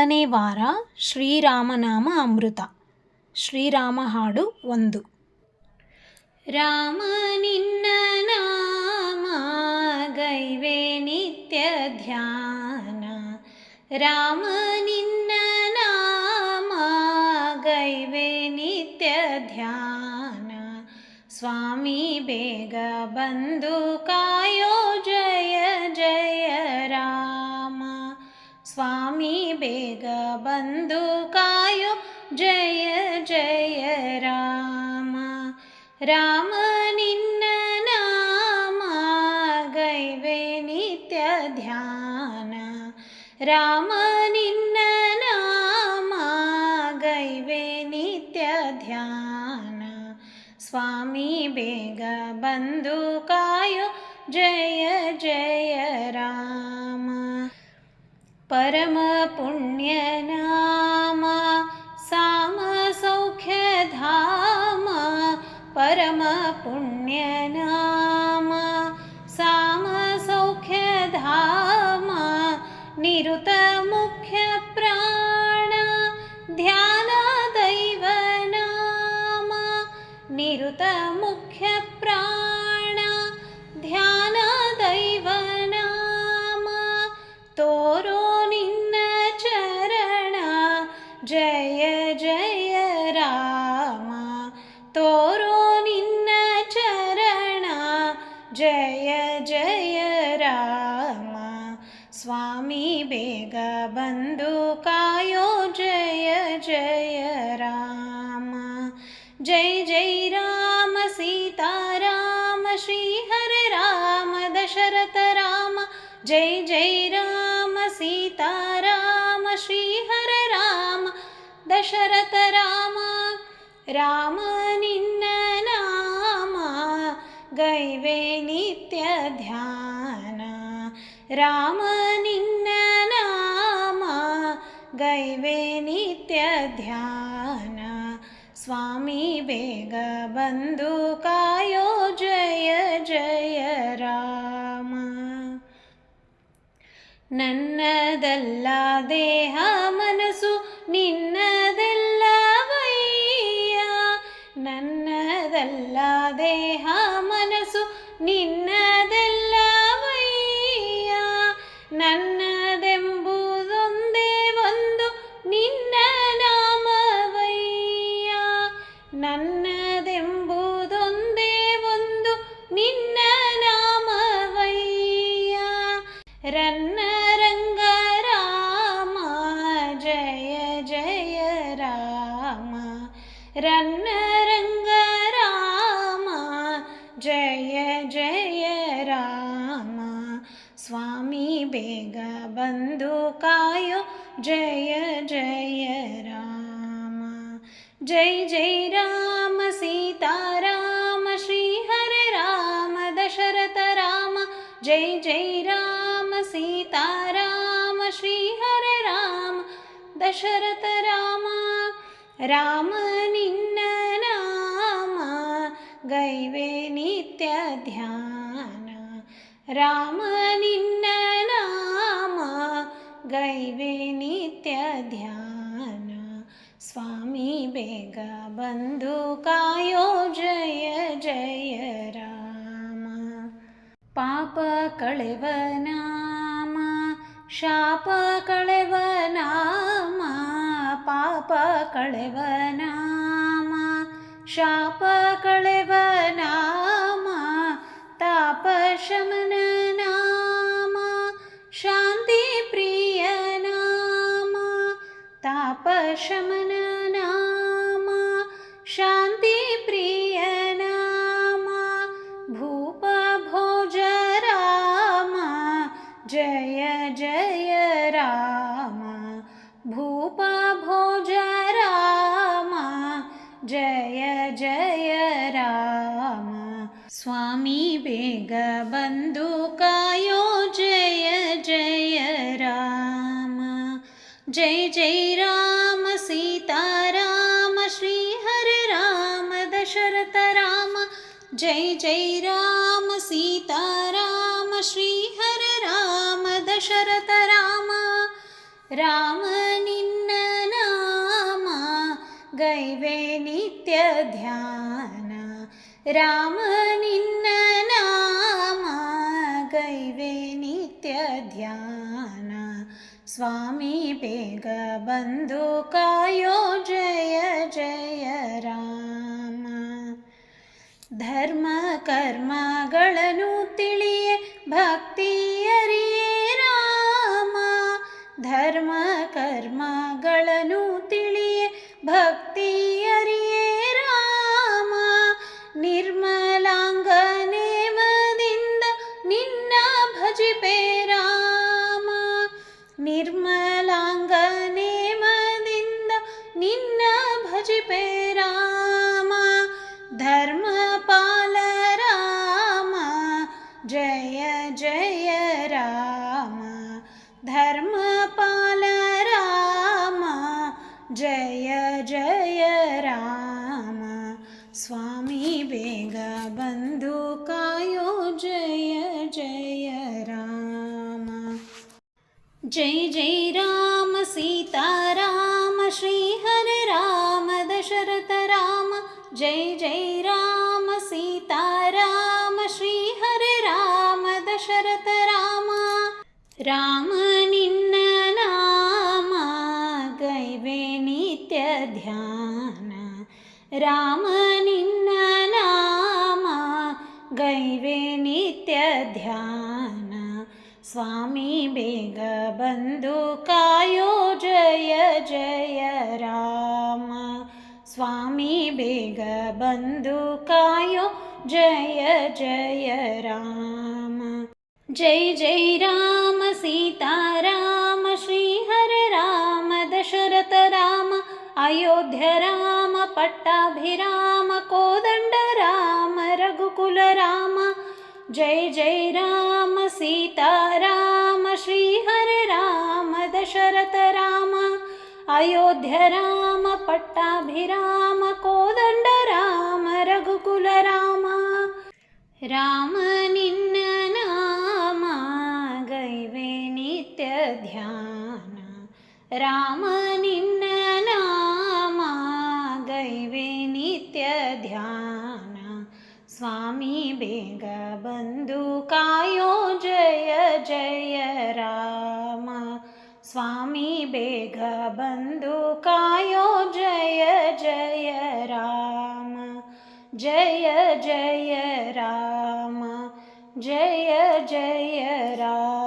ಏಳನೇ ವಾರ ಶ್ರೀರಾಮನಾಮ ಅಮೃತ ಶ್ರೀರಾಮ ಹಾಡು ಒಂದು ರಾಮ ನಿನ್ನ ನಾಮ ಗೈವೆ ನಿತ್ಯ ಧ್ಯಾನ ರಾಮ ನಿನ್ನ ನಾಮ ಗೈವೆ ನಿತ್ಯ ಧ್ಯಾನ ಸ್ವಾಮಿ ಬೇಗ ಬಂದು ಕಾಯೋ ಬೇಗ ಬಂದು ಕಾಯೋ ಜಯ ಜಯ ರಾಮ ರಾಮ ನಿನ್ನ ನಾಮ ಗೈವೆ ನಿತ್ಯ ಧ್ಯಾನ ರಾಮ ನಿನ್ನ ನಾಮ ಗೈವೆ ನಿತ್ಯ ಧ್ಯಾನ ಸ್ವಾಮಿ ಬೇಗ ಬಂದು ಕಾಯೋ ಜಯ ಜಯ ರಾಮ परमपुण्यनामा सामसौख्यधाम परम पुण्यनाम सामसौख्यधाम निरुतमुख्यप्राणा ध्यानादैवनाम निरुतम् ಸ್ವಾಮಿ ಬೇಗ ಬಂದು ಕಾಯೋ ಜಯ ಜಯ ರಾಮ ಜೈ ಜೈ ರಾಮ ಸೀತಾರಾಮ ಶ್ರೀ ಹರೆ ರಾಮ ದಶರಥ ರಾಮ ಜೈ ಜೈ ರಾಮ ಸೀತಾರಾಮ ಶ್ರೀ ಹರೆ ರಾಮ ದಶರಥ ರಾಮ ರಾಮ ನಿನ್ನ ನಾಮ ಗೈವೆ ನಿತ್ಯ ಧ್ಯಾನ ನಿತ್ಯ ಧ್ಯಾನ ಸ್ವಾಮಿ ಬೇಗ ಬಂದು ಕಾಯೋ ಜಯ ಜಯ ರಾಮ ನನ್ನದಲ್ಲ ದೇಹ ಮನಸ್ಸು ನಿನ್ನದೆಲ್ಲವಯ್ಯ ನನ್ನದಲ್ಲ ದೇಹ रङ्गय जय जय राम। स्वामी बेग बन्धुका जय जय राम। जय जय राम सीता राम श्रीहरे राम दशरथ राम। जय जय राम सीता राम श्रीहरे राम दशरथ राम। ರಾಮ ರಾಮ ನಿನ್ನ ನಾಮ ಗೈವೆ ನಿತ್ಯ ಧ್ಯಾನ ರಾಮ ನಿನ್ನ ನಾಮ ಗೈವೆ ನಿತ್ಯ ಧ್ಯಾನ ಸ್ವಾಮಿ ಬೇಗ ಬಂದು ಕಾಯೋ ಜಯ ಜಯ ರಾಮ ಪಾಪ ಕಳೆವ ನಾಮ ಶಾಪ ಕಳೆವ ನಾಮ ಪಾಪ ಕಳೆವ ನಾಮ ಶಾಪ ಕಳೆವ ನಾಮ ತಾಪ ಶಮನ ನಾಮ ಶಾಂತಿ ಪ್ರಿಯ ನಾಮ जय जय राम। स्वामी बेग बेगबन्धुकायो जय जय राम। जय जय राम सीता राम श्री हर राम दशरथ राम। जय जय राम सीता राम श्री हर राम दशरथ राम। राम गैवे नित्य ध्यानं रामनिन्दनाम गैवे नित्य ध्यानं स्वामी वेगबन्धुकायोजय ngerti जय जय राम सीताराम श्रीहरे राम दशरथ राम। जय जय राम सीताराम श्रीहरे राम दशरथ राम। राम निन्न नाम गैवे नित्य ध्यान। राम निन्न नाम गैवे नित्य ध्यान ಸ್ವಾಮಿ ಬೇಗ ಬಂದು ಕಾಯೋ ಜಯ ಜಯ ರಾಮ ಸ್ವಾಮಿ ಬೇಗ ಬಂದು ಕಾಯೋ ಜಯ ಜಯ ರಾಮ ಜೈ ಜೈ ರಾಮ ಸೀತಾರಾಮ ಶ್ರೀ ಹರೆ ರಾಮ ದಶರಥ ರಾಮ ಅಯೋಧ್ಯ ರಾಮ ಪಟ್ಟಾಭಿರಾಮ ಕೋದಂಡ ರಾಮ ರಘುಕುಲ ರಾಮ जय जय राम सीताराम श्रीहरे राम दशरथ राम अयोध्य राम पट्टाभिराम कोदण्ड राम रघुकुल राम। राम निन्न नाम गैवे नित्य ध्यान। राम ಸ್ವಾಮಿ ಬೇಗ ಬಂದು ಕಾಯೋ ಜಯ ಜಯ ರಾಮ ಸ್ವಾಮಿ ಬೇಗ ಬಂದು ಕಾಯೋ ಜಯ ಜಯ ರಾಮ ಜಯ ಜಯ ರಾಮ ಜಯ ಜಯ ರಾಮ